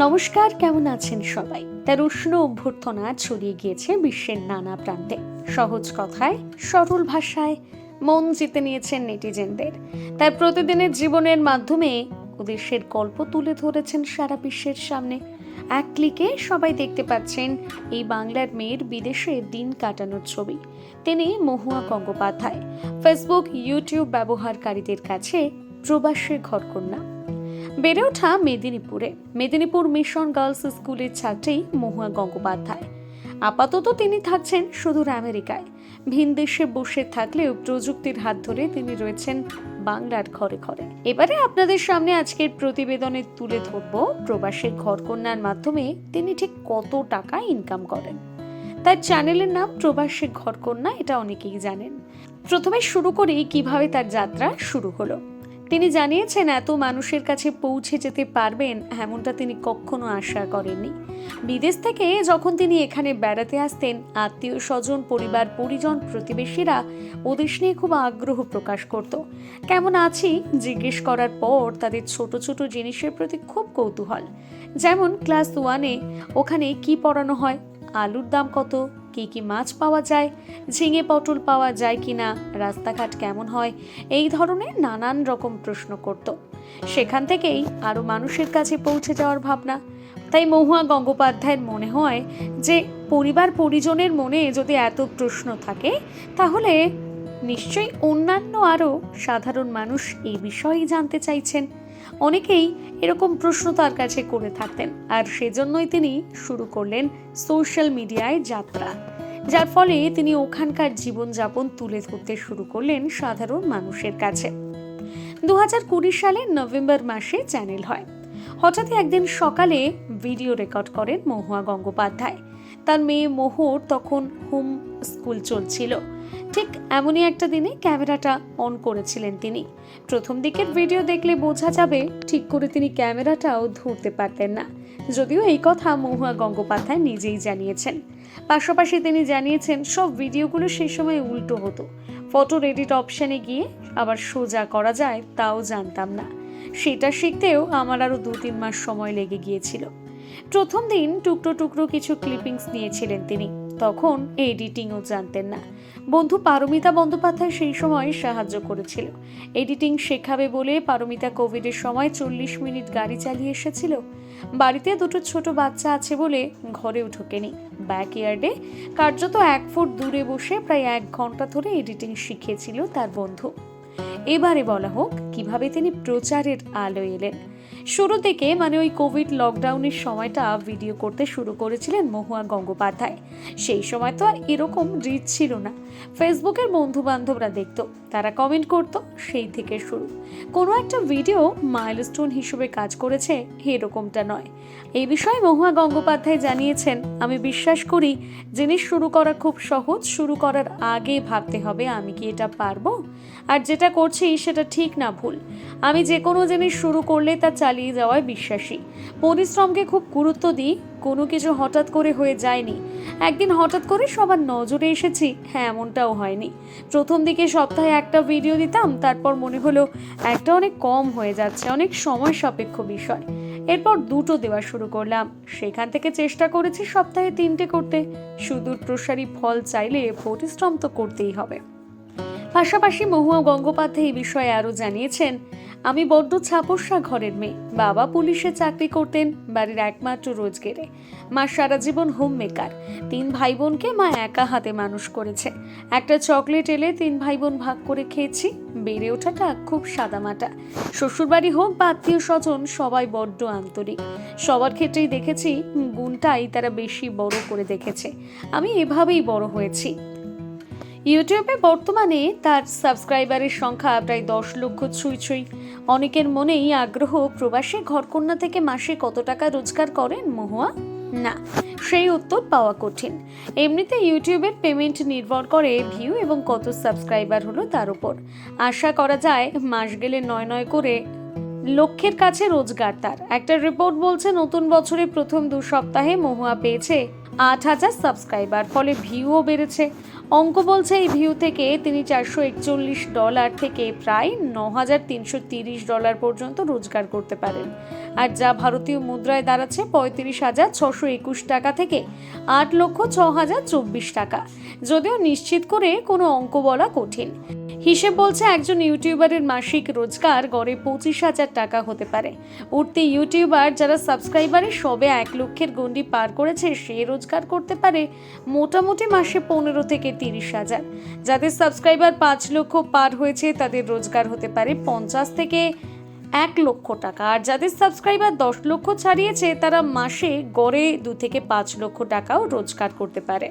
নমস্কার, কেমন আছেন সবাই? তার উষ্ণ অভ্যর্থনা ছড়িয়ে গিয়েছে বিশ্বের নানা প্রান্তে। সহজ কথায়, সরল ভাষায় মন জিতে নিয়েছেন নেটিজেনদের। তার প্রতিদিনের জীবনের মাধ্যমে ওদেশের গল্প তুলে ধরেছেন সারা বিশ্বের সামনে। এক ক্লিকে সবাই দেখতে পাচ্ছেন এই বাংলার মেয়ের বিদেশে দিন কাটানোর ছবি। তিনি মহুয়া গঙ্গোপাধ্যায়। ফেসবুক, ইউটিউব ব্যবহারকারীদের কাছে প্রবাসের ঘরকন্যা। বেড়ে ওঠা মেদিনীপুরে। মেদিনীপুর মিশন গার্লস স্কুলের ছাত্রী মহুয়া গঙ্গোপাধ্যায়। আপাতত তিনি থাকছেন সুদূর আমেরিকায়। ভিন দেশে বসে থাকলেও প্রযুক্তির হাত ধরে তিনি রয়েছেন বাংলার ঘরে ঘরে। এবারে আপনাদের সামনে আজকের প্রতিবেদনে তুলে ধরব, প্রবাসের ঘরকন্যার মাধ্যমে তিনি ঠিক কত টাকা ইনকাম করেন। তার চ্যানেলের নাম প্রবাসী ঘরকন্যা, এটা অনেকেই জানেন। প্রথমে শুরু করি কীভাবে তার যাত্রা শুরু হলো। তিনি জানিয়েছেন, এত মানুষের কাছে পৌঁছে যেতে পারবেন এমনটা তিনি কখনো আশা করেননি। বিদেশ থেকে যখন তিনি এখানে বেড়াতে আসতেন আত্মীয় স্বজন পরিবার, পরিজন, প্রতিবেশীরা ওদেশ নিয়ে খুব আগ্রহ প্রকাশ করত। কেমন আছি? জিজ্ঞেস করার পর তাদের ছোট ছোট জিনিসের প্রতি খুব কৌতূহল। যেমন, ক্লাস ওয়ানে, ওখানে কি পড়ানো হয়? আলুর দাম কত? কি কি মাছ পাওয়া যায়, ঝিঙে পটল পাওয়া যায় কি না, রাস্তাঘাট কেমন হয়, এই ধরনের নানান রকম প্রশ্ন করত। সেখান থেকেই আরও মানুষের কাছে পৌঁছে যাওয়ার ভাবনা। তাই মহুয়া গঙ্গোপাধ্যায়ের মনে হয় যে, পরিবার পরিজনের মনে যদি এত প্রশ্ন থাকে, তাহলে নিশ্চয়ই অন্যান্য আরও সাধারণ মানুষ এই বিষয়েই জানতে চাইছেন। অনেকেই এরকম প্রশ্ন তার কাছে করে থাকতেন, আর সেজন্যই তিনি শুরু করলেন সোশ্যাল মিডিয়ায় যাত্রা। যার ফলে তিনি ওখানকার জীবনযাপন তুলে ধরতে শুরু করলেন সাধারণ মানুষের কাছে। দু হাজার কুড়ি সালের নভেম্বর মাসে চ্যানেল হয়। হঠাৎই একদিন সকালে ভিডিও রেকর্ড করেন মহুয়া গঙ্গোপাধ্যায়। তার মেয়ে মোহর তখন হোম স্কুল চলছিল। ঠিক এমনই একটা দিনে ক্যামেরাটা অন করেছিলেন তিনি। প্রথম দিকের ভিডিও দেখলে বোঝা যাবে ঠিক করে তিনি ক্যামেরাটাও ধরতে পারতেন না। যদিও এই কথা মহুয়া গঙ্গোপাধ্যায় নিজেই জানিয়েছেন। পাশাপাশি তিনি জানিয়েছেন, সব ভিডিওগুলো সেই সময় উল্টো হতো। ফটোর এডিট অপশানে গিয়ে আবার সোজা করা যায়, তাও জানতাম না। সেটা শিখতেও আমার আরও দু তিন মাস সময় লেগে গিয়েছিল। প্রথম দিন টুকরো টুকরো কিছু ক্লিপিংস নিয়েছিলেন তিনি। তখন এডিটিংও জানতেন না। বন্ধু পারমিতা বন্দ্যোপাধ্যায় সেই সময় সাহায্য করেছিল। এডিটিং শেখাবে বলে পারমিতা কোভিডের সময় চল্লিশ মিনিট গাড়ি চালিয়ে এসেছিল। বাড়িতে দুটো ছোট বাচ্চা আছে বলে ঘরেও ঢোকেনি। ব্যাক ইয়ার্ডে কার্যত এক ফুট দূরে বসে প্রায় এক ঘণ্টা ধরে এডিটিং শিখেছিল তার বন্ধু। এবারে বলা হোক, কীভাবে তিনি প্রচারের আলো এলেন। শুরু থেকে মানে ওই কোভিড লকডাউনের সময়টা ভিডিও করতে শুরু করেছিলেন মহুয়া গঙ্গোপাধ্যায়। সেই সময় তো আর এরকম রিচ ছিল না। ফেসবুকের বন্ধু বান্ধবরা দেখতো, তারা কমেন্ট করতো, সেই থেকে শুরু। কোনো একটা ভিডিও মাইলস্টোন হিসেবে কাজ করেছে, এরকমটা নয়। এই বিষয়ে মহুয়া গঙ্গোপাধ্যায় জানিয়েছেন, আমি বিশ্বাস করি জিনিস শুরু করা খুব সহজ, শুরু করার আগে ভাবতে হবে আমি কি এটা পারব? আর যেটা করছি সেটা ঠিক না ভুল। আমি যে কোনো জিনিস শুরু করলে তা চালিয়ে যাওয়ায় বিশ্বাসী। পরিশ্রমকে খুব গুরুত্ব দিই, কোনো কিছু হঠাৎ করে হয়ে যায়নি। একদিন হঠাৎ করে সবার নজরে এসেছি হ্যাঁ এমনটাও হয়নি। প্রথম দিকে সপ্তাহে একটা ভিডিও দিতাম, তারপর মনে হলো একটা অনেক কম হয়ে যাচ্ছে, অনেক সময় সাপেক্ষ বিষয়। এরপর দুটো দেওয়া শুরু করলাম। সেখান থেকে চেষ্টা করেছি সপ্তাহে তিনটে করতে। সুদূর প্রসারী ফল চাইলে পরিশ্রম তো করতেই হবে। পাশাপাশি মহুয়া গঙ্গোপাধ্যায় এই বিষয়ে আরও জানিয়েছেন, আমি বড্ড ছাপোষা ঘরের মেয়ে। বাবা পুলিশে চাকরি করতেন বাড়ির একমাত্র রোজগেরে। মা সারা জীবন হোম মেকার তিন ভাই বোনকে মা একা হাতে মানুষ করেছে। একটা চকলেট এলে তিন ভাই বোন ভাগ করে খেয়েছি। বেড়ে ওঠাটা খুব সাদামাটা। শ্বশুরবাড়ি হোক বা আত্মীয় স্বজন সবাই বড্ড আন্তরিক। সবার ক্ষেত্রেই দেখেছি, গুণটাই তারা বেশি বড় করে দেখেছে। আমি এভাবেই বড় হয়েছি। ইউটিউবে বর্তমানে তার সাবস্ক্রাইবারের সংখ্যা প্রায় দশ লক্ষ ছুঁই ছুঁই। অনেকের মনেই আগ্রহ, প্রবাসী ঘরকন্যা থেকে মাসে কত টাকা রোজগার করেন মহুয়া? না, সেই উত্তর পাওয়া কঠিন। এমনিতে ইউটিউবের পেমেন্ট নির্ভর করে ভিউ এবং কত সাবস্ক্রাইবার হলো তার উপর। আশা করা যায়, মাস গেলে নয় নয় করে লক্ষ্যের কাছে রোজগার তার। একটা রিপোর্ট বলছে, নতুন বছরের প্রথম দু সপ্তাহে মহুয়া পেয়েছে আট হাজার সাবস্ক্রাইবার ফলে ভিউও বেড়েছে। অঙ্ক বলছে, এই ভিউ থেকে তিনি চারশো একচল্লিশ ডলার থেকে প্রায় ন হাজার তিনশো তিরিশ ডলার পর্যন্ত রোজগার করতে পারেন। আর যা ভারতীয় মুদ্রায় দাঁড়াচ্ছে, পঁয়ত্রিশ হাজার ছশো একুশ টাকা থেকে আট লক্ষ ছ হাজার চব্বিশ টাকা। যদিও নিশ্চিত করে কোনো অঙ্ক বলা কঠিন। হিসেব বলছে একজন ইউটিউবারের মাসিক রোজগার গড়ে পঁচিশ হাজার টাকা হতে পারে। উঠতি ইউটিউবার যারা সাবস্ক্রাইবারে সবে এক লক্ষের গণ্ডি পার করেছে, সে রোজগার করতে পারে মোটামুটি মাসে পনেরো থেকে তিরিশ হাজার। যাদের সাবস্ক্রাইবার পাঁচ লক্ষ পার হয়েছে, তাদের রোজগার হতে পারে পঞ্চাশ থেকে এক লক্ষ টাকা। আর যাদের সাবস্ক্রাইবার দশ লক্ষ ছাড়িয়েছে, তারা মাসে গড়ে দু থেকে পাঁচ লক্ষ টাকাও রোজগার করতে পারে।